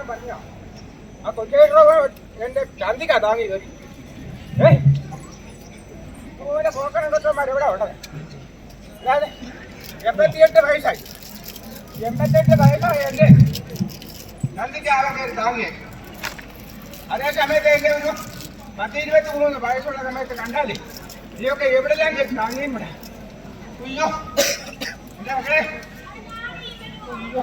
താങ്ങാൻ പറഞ്ഞോ? ആ കൊച്ചേട്ട എന്റെ ചന്തിക്കാ താങ്ങി കയറി ഏ ഇതുപോലെ പോക്കണന്മാർ ഇവിടെ ഉള്ളത് അല്ലാതെ എൺപത്തിയെട്ട് വയസ്സായി. എൺപത്തെട്ട് വയസ്സായി എന്റെ ചന്തിക്ക് ആളെ കയറി താങ്ങിയേ. അതേ സമയത്ത് എന്റെ ഒരു പത്ത് ഇരുപത്തി മൂന്ന് വയസ്സുള്ള സമയത്ത് കണ്ടാലേ നീയൊക്കെ എവിടെല്ലാം കയറി താങ്ങിയും ഇവിടെ. അയ്യോ. എന്റെ മക്കളെ. അയ്യോ.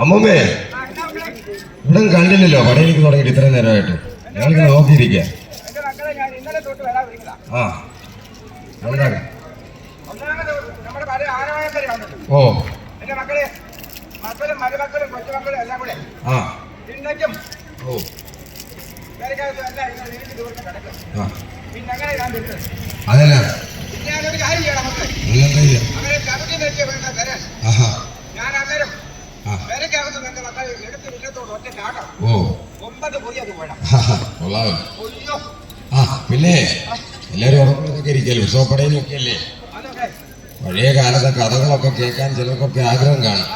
അമ്മമ്മേ ഇവിടെ കണ്ടില്ലല്ലോ പടയിലേക്ക് തുടങ്ങിയിട്ട് ഇത്രയും നേരമായിട്ട്. ഞങ്ങളിങ്ങനെ നോക്കിയിരിക്കുക ആ എന്താണ് വന്നിട്ട് ഓ. ആ. ഓ ദൂരത്ത് കിടക്കും ആ പിന്നെ അങ്ങനെ ഞാൻ വരുന്നത് അതല്ല പിന്നെ ഞാനൊരു കാര്യം ചെയ്യണം മക്കളെ നിങ്ങളെന്താ ചെയ്യാ അങ്ങനെ ചവിട്ടി നിർത്തിയ വേണ്ട തരാൻ ആഹാ ഞാൻ അന്നേരം ആ പേരക്കകത്ത് എന്റെ മക്കൾ എടുത്ത് മുന്നത്തോട് ഒറ്റ ചാട്ടം ഓ കൊള്ളാമല്ലോ ആ പിന്നെ എല്ലാവരും ഉറങ്ങുന്നതൊക്കെ ഇരിക്കല്ലോ? ഉത്സവപ്പടയിലൊക്കെ അല്ലേ പഴയ കാലത്തെ കഥകളൊക്കെ കേൾക്കാൻ ചിലർക്കൊക്കെ ആഗ്രഹം കാണും.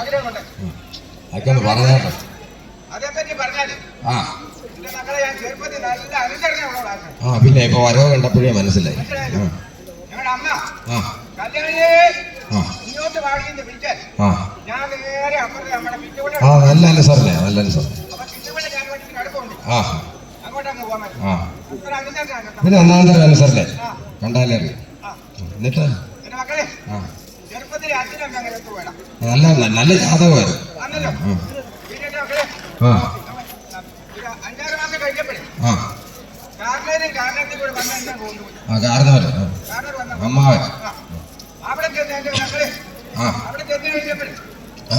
അതൊക്കെ ഒന്ന് പറഞ്ഞാട്ടെ ആ. നല്ല ആ പിന്നെ ഇപ്പൊ വരവ് കണ്ടപ്പോഴേ മനസ്സിലായി. ആ. ആ. ആ. നമ്മുടെ പിറ്റുകൊണ്ട് ആ നല്ല നല്ല അനുസരണ ആ ആ. പിന്നെ. ഒന്നാം തരം അനുസരണേ ആ. കണ്ടാലേ അറിയാം എന്നിട്ട് ആ. നല്ല നല്ല ജാതകമായിരുന്നു. ആ. ആ. ആ. കാരണവര് അമ്മാവൻ. ആ. ആ.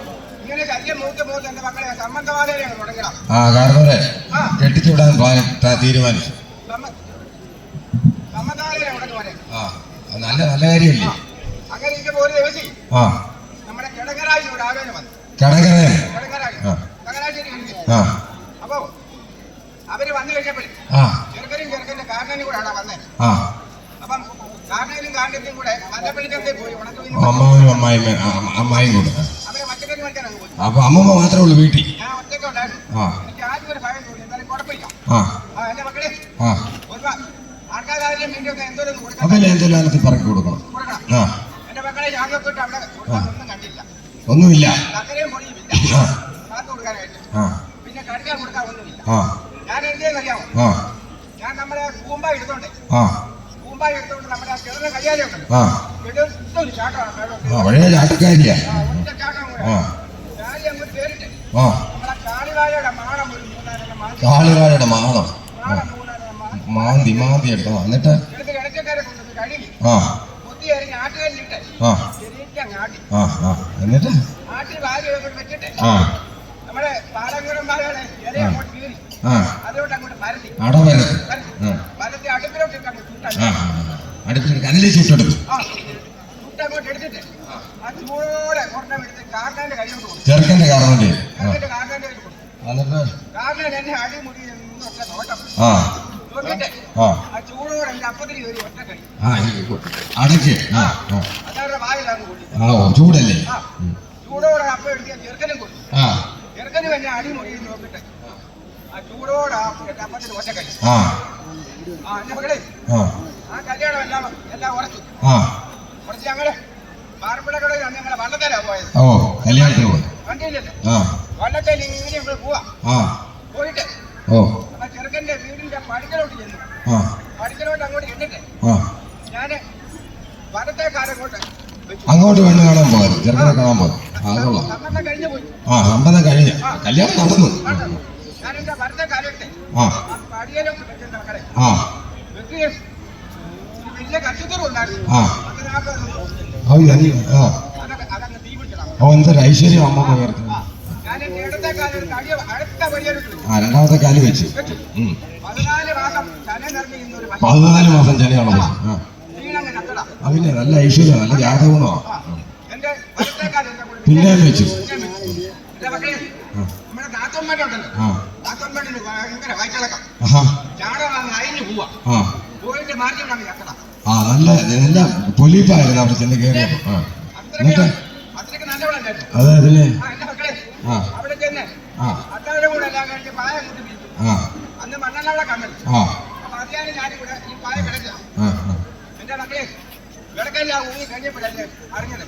ആ ആ. കെട്ടിച്ചുവിടാൻ തീരുമാനിച്ചു. ആ നല്ല നല്ല കാര്യമല്ലേ? ആ. കടകരയാണ് ആ. അപ്പോ അവർ വന്നു ചെറുക്കനും ചെറുക്കന്റെ കാരണനും കൂടെ അവിടെ വന്നേ? ആ. അപ്പം കാരണനും കാരണത്തിനും കൂടെ മഞ്ഞപ്പള്ളിക്കത്തെ പോയി? ഉണക്ക് വീണ് അമ്മാവനും അമ്മായിയും അമ്മായിയും കൂടെ. അപ്പൊ അമ്മമ്മ മാത്രമേ ഉള്ളൂ വീട്ടിൽ. എന്തെല്ലാം ആ. ആ. ആ ആൾക്കാരും വേണ്ടിയൊക്കെ എന്തോരം കൊടുക്കണം. അതല്ലേ ആ. ഒന്നുമില്ല. ആ. ആ. ആ. ഞാൻ ആ. ഞാൻ നമ്മുടെ കൂമ്പ എടുത്തോണ്ട്. ആ. പഴയ ചാട്ടക്കാരിയാ കാളികാരുടെ മാണം മാന്തി മാന്തി എടുത്തോ എന്നിട്ട് ആ ആ ആ ആ എന്നിട്ട് ആ ആ അടവരുത് ആ ചുട്ടെടുക്കും ആ ആ എടുത്ത് ചെറുക്കന്റെ ആ എന്നിട്ട്? എന്നെ ആ. ആ. ആ ആ അടയ്ക്ക് ആ ആ. ആ ഓ ചൂടല്ലേ? ആ. ചൂടോടെ അപ്പം എടുക്കാൻ ചെറുക്കനും കൊടുക്കും ആ. ചെറുക്കനും എന്നെ അടി മുടി നോക്കിട്ട് ആ ചൂടോടെ ആ ഒറ്റ ഒറ്റക്കടി ആ. ആ എന്റെ മകളെ. ആ. ആ കല്യാണം എല്ലാം എല്ലാം ഉറച്ചു. ആ. കുറച്ച് ഞങ്ങൾ. ഓ കല്യാണത്തിന് പോയി ആ. ആ. ഓ. ആ ചെറുക്കന്റെ വീടിന്റെ പടിക്കലോട്ട് ചെന്നു. ആ. പടിക്കലോട്ട് അങ്ങോട്ട് ചെന്നിട്ട് ആ. ഞാൻ അങ്ങോട്ട് പെണ്ണ് കാണാൻ പോയത്. ചെറുക്കനെ കാണാൻ പോയത്. ആ കൊള്ളാം. ആ സമ്പതം കഴിഞ്ഞ. കല്യാണം നടന്നു. ആ. ആ ആ. എന്തൊരു ഐശ്വര്യം അമ്മ അടുത്ത ആ രണ്ടാമത്തെ കാൽ വെച്ച്. പതിനാല് മാസം നട്ടടാ അതിന് നല്ല ഐശ്വര്യം നല്ല ജാതകുണോ പിന്നെ വെച്ചു. ആ. ആ. ആ നല്ല നല്ല പൊലിപ്പായിരുന്നു അവിടെ ചെന്ന് കയറിയപ്പോ ആ എന്നിട്ട്? അത് അതിന്? ആ ആ. ആ. എല്ലാം ആ. ആ. ആ കിടക്കെല്ലാം ഊങ്ങി കഴിഞ്ഞപ്പോഴല്ലേ അറിഞ്ഞത്.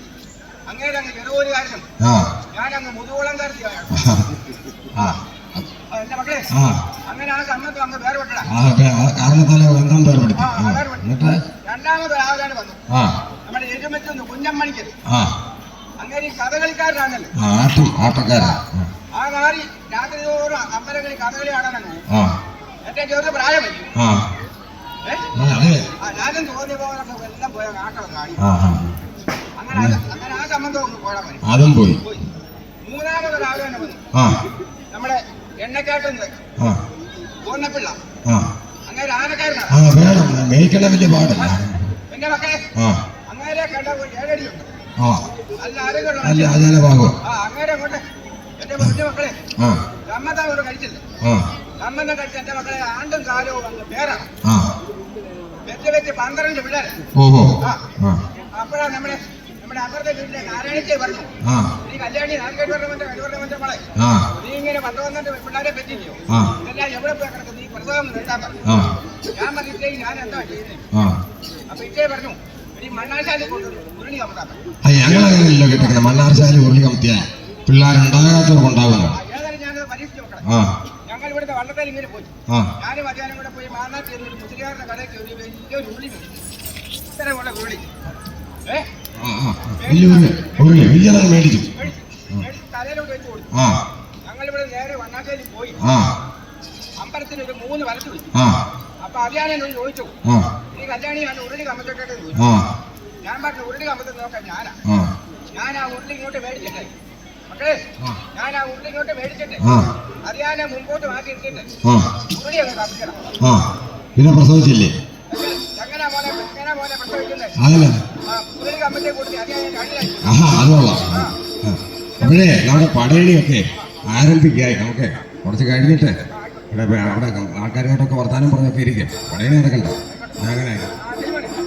അങ്ങേരെ അങ്ങ് ചെറുപോലുകാരനും ആ. ഞാനങ്ങ് മുതുകുളം ആ. എന്റെ മക്കളെ ആ. അങ്ങനെയാണ് സമ്മതം അങ്ങ് വേർപെട്ടടാ ആ കാരണത്താലെ ബന്ധം പേർപ്പെടുത്തി ആ എന്നിട്ട്? രണ്ടാമത് നമ്മുടെ എരുമറ്റൊന്ന് അങ്ങനെ കഥകളിക്കാരനാണല്ലോ. ആ രാത്രി തോറും അമ്പലങ്ങളിൽ കഥകളി എന്റെ ഞാനും തോന്നിയ പോലെ എല്ലാം പോയ നാട്ടം കാണി. ആ ആ. അങ്ങനെ അത് അങ്ങനെ ആ സംബന്ധം ഒന്ന് പോയാൽ മതി. അതും പോയി. മൂന്നാമത് രാവിലെ തന്നെ വന്നു ആ. നമ്മുടെ എണ്ണക്കാട്ടുന്നത് പൂർണപ്പിള്ള ആ വേണം മേയ്ക്കണ വലിയ പാടല്ല. ആ. ആ. അല്ല. അജാല ഭാഗം? ആ ആ. സമ്മതം കഴിച്ച എന്റെ മക്കളെ ആണ്ടും കാലവും അങ്ങ് പേരാണ് വെച്ച് വെച്ച് പന്ത്രണ്ട് പിള്ളേർ ഓഹോ. അപ്പോഴാണ് നമ്മുടെ നമ്മുടെ അപ്പുറത്തെ വീട്ടിലെ നാരായണിച്ചേ പറഞ്ഞു. നീ കല്യാണി നാൽക്കേട്ട് പറഞ്ഞ കഴിവറിന്റെ മറ്റേ മോളെ നീ ഇങ്ങനെ വന്നിട്ട് പിള്ളേരെ പറ്റില്ലയോ ആ. ഇതെല്ലാം എവിടെ പോയി ആ. ആ. അത് ഞങ്ങളങ്ങനെയല്ലോ കിട്ടുന്നത് മണ്ണാർശാലി ഉരുളി കമത്തിയാൽ പിള്ളേരുണ്ടാകാത്തവർക്ക് ഉണ്ടാകുമല്ലോ. ആ, ഇവിടുത്തെ വള്ളത്തിൽ ഇങ്ങനെ പോയി ഞാനും മധ്യാഹ്നം കൂടെ പോയി മാന്നാട്ടി ഒരു മുസ്ലിയാരുടെ ആ ആ. വലിയ ഉരുളി ഉരുളി മേടിച്ചു മേടിച്ചു മേടിച്ച്. തലയിലോട്ട് വെച്ച് കൊടുത്തു ഞങ്ങളിവിടെ നേരെ വണ്ണാശ്ശേരി പോയി ഒരു മൂന്ന് വലത്ത് വെച്ചു ആ. അപ്പൊ അറിയാൻ എന്നോട് ചോദിച്ചു. ഈ കല്യാണിയാണ് ഉരുളി കമ്പത്തിട്ടെ ചോദിച്ചു. ഞാൻ പറഞ്ഞു ഉരുളി കമ്പത്തിൽ നോക്കാം ഞാനാ. ഞാൻ ആ ഉരുളി ഇങ്ങോട്ട് മേടിച്ചിട്ടെ മക്കളെ ഞാൻ ആ ഉരുളി ഇങ്ങോട്ട് മേടിച്ചിട്ട് അറിയാനെ മുമ്പോട്ട് മാറ്റി ഇട്ടിട്ട് ഉരുളി അങ്ങ് കമ്പിക്കണം പിന്നെ പ്രസവിച്ചില്ലേ? എങ്ങനെ പോലെ എങ്ങനെ പോലെ പ്രസവിക്കുന്നത് ഉരുളി കമ്പത്തെ അത് ഞാൻ. അപ്പോഴേ നമ്മുടെ പടയണിയൊക്കെ ആരംഭിക്കായി. നമുക്ക് കുറച്ച് കഴിഞ്ഞിട്ട് ഇവിടെ അവിടെ ആൾക്കാരുമായിട്ടൊക്കെ വർത്താനം പറഞ്ഞൊക്കെ ഇരിക്കും പടയണി നടക്കണ്ട. അങ്ങനെ.